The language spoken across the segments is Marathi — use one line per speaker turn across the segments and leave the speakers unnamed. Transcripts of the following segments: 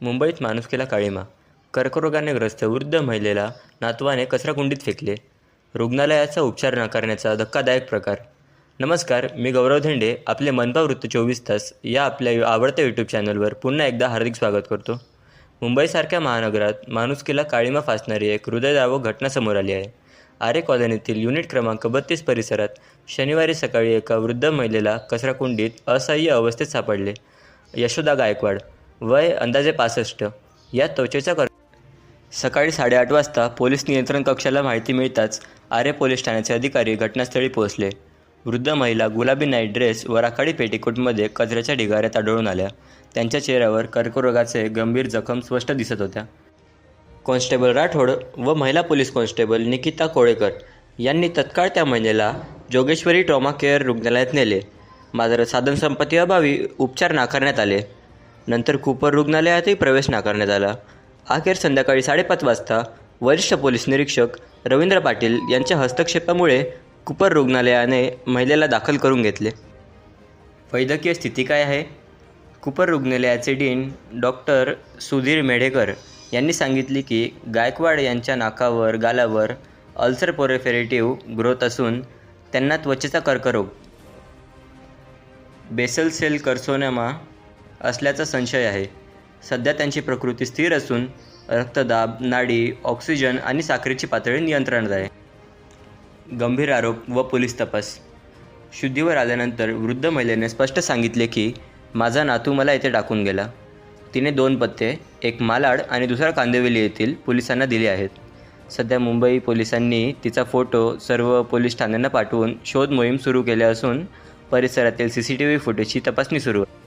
मुंबईत माणुसकीला काळीमा. कर्करोगाने ग्रस्त वृद्ध महिलेला नातवाने कचराकुंडीत फेकले. रुग्णालयाचा उपचार नाकारण्याचा धक्कादायक प्रकार. नमस्कार मी गौरव धेंडे आपले मनपा वृत्त चोवीस तास या आपल्या आवडत्या यूट्यूब चॅनलवर पुन्हा एकदा हार्दिक स्वागत करतो. मुंबईसारख्या महानगरात माणुसकीला काळीमा फासणारी एक हृदयदावक घटना समोर आली आहे. आरे कॉलनीतील युनिट क्रमांक बत्तीस परिसरात शनिवारी सकाळी एका वृद्ध महिलेला कचराकुंडीत असह्य अवस्थेत सापडले. यशोदा गायकवाड वय अंदाजे पासष्ट. या त्वचेचा कर सकाळी साडेआठ वाजता पोलीस नियंत्रण कक्षाला माहिती मिळताच आरे पोलीस ठाण्याचे अधिकारी घटनास्थळी पोहोचले. वृद्ध महिला गुलाबी नाईट ड्रेस व राखाडी पेटीकोटमध्ये कचऱ्याच्या ढिगाऱ्यात आढळून आल्या. त्यांच्या चेहऱ्यावर कर्करोगाचे गंभीर जखम स्पष्ट दिसत होत्या. कॉन्स्टेबल राठोड व महिला पोलीस कॉन्स्टेबल निकिता कोळेकर यांनी तत्काळ त्या महिलेला जोगेश्वरी ट्रॉमा केअर रुग्णालयात नेले. मात्र साधनसंपत्तीअभावी उपचार नाकारण्यात आले. नंतर कुपर रुग्णालयातही प्रवेश नाकारण्यात आला. अखेर संध्याकाळी साडेपाच वाजता वरिष्ठ पोलीस निरीक्षक रवींद्र पाटील यांच्या हस्तक्षेपामुळे कुपर रुग्णालयाने महिलेला दाखल करून घेतले. वैद्यकीय स्थिती काय आहे? कुपर रुग्णालयाचे डीन डॉक्टर सुधीर मेढेकर यांनी सांगितले की गायकवाड यांच्या नाकावर गालावर अल्सर पोरेफेरेटिव्ह ग्रोथ असून त्यांना त्वचेचा कर्करोग बेसल सेल कर्सोनेमा असल्याचा संशय आहे. सध्या त्यांची प्रकृती स्थिर असून रक्तदाब नाडी ऑक्सिजन आणि साखरेची पातळी नियंत्रणात आहे. गंभीर आरोप व पोलीस तपास. शुद्धीवर आल्यानंतर वृद्ध महिलेने स्पष्ट सांगितले की माझा नातू मला येथे टाकून गेला. तिने दोन पत्ते एक मालाड आणि दुसरा कांदिवली येथील पोलिसांना दिले आहेत. सध्या मुंबई पोलिसांनी तिचा फोटो सर्व पोलीस ठाण्यांना पाठवून शोध मोहीम सुरू केली असून परिसरातील सी सी टी व्ही फुटेजची तपासणी सुरू आहे.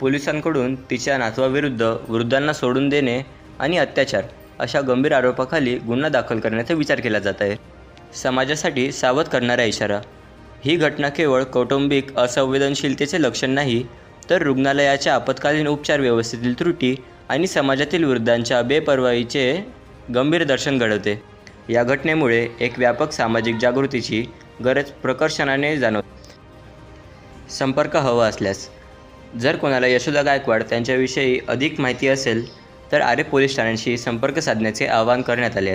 पोलिसांकडून तिच्या नातवाविरुद्ध वृद्धांना सोडून देणे आणि अत्याचार अशा गंभीर आरोपाखाली गुन्हा दाखल करण्याचा विचार केला जात आहे. समाजासाठी सावध करणारा इशारा. ही घटना केवळ कौटुंबिक असंवेदनशीलतेचे लक्षण नाही तर रुग्णालयाच्या आपत्कालीन उपचार व्यवस्थेतील त्रुटी आणि समाजातील वृद्धांच्या बेपर्वाईचे गंभीर दर्शन घडवते. या घटनेमुळे एक व्यापक सामाजिक जागृतीची गरज प्रकर्षणाने जाणवते. संपर्क हवा असल्यास जर कोणाला यशोदा गायकवाड त्यांच्याविषयी अधिक माहिती असेल तर आरे पोलीस ठाण्यांशी संपर्क साधण्याचे आवाहन करण्यात आले